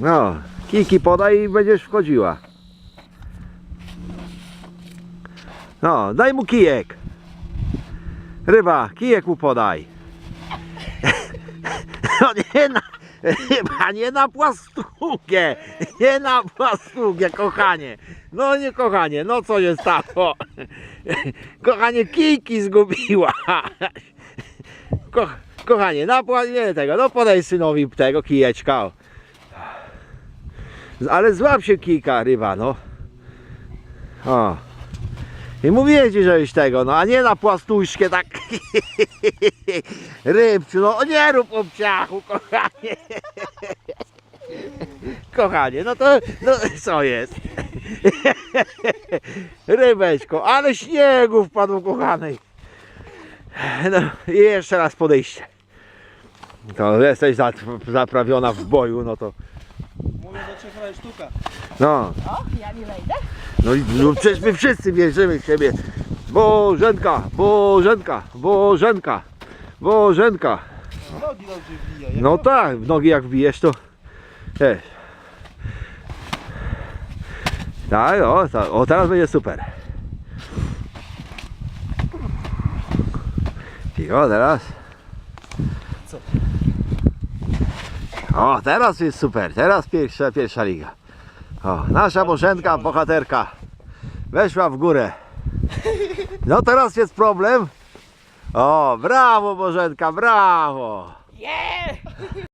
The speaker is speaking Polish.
No, kijki podaj i będziesz wchodziła. No, daj mu kijek. Ryba, kijek mu podaj. No nie na, ryba, nie na płastugę. Nie na płastugę, kochanie. No nie kochanie, no co się stało? Kochanie, kijki zgubiła. Ko, kochanie, na pła- nie tego, no podaj synowi tego kijeczka. o. Ale złap się kijka, ryba, no. O. I mówię ci, żeś tego, no, a nie na płastuszkę tak. Rybciu, no nie rób obciachu, kochanie. Kochanie, no to, no co jest? Rybeczko, ale śniegu wpadło, kochanej. No i jeszcze raz podejście. To jesteś za- zaprawiona w boju, no to Mówię do trzech razy sztuka. no. O, ja nie wejdę. No i no przecież my wszyscy wierzymy w siebie. Bożenka, Bożenka, Bożenka, Bożenka. Nogi dobrze wbija. jak No tak, w nogi jak wbijesz to wiesz. Tak, o, ta- o teraz będzie super. Cicho, teraz. Co? O, teraz jest super, teraz pierwsza, pierwsza liga. O, nasza Bożenka, bohaterka, weszła w górę. No teraz jest problem. O, brawo Bożenka, brawo. Nie!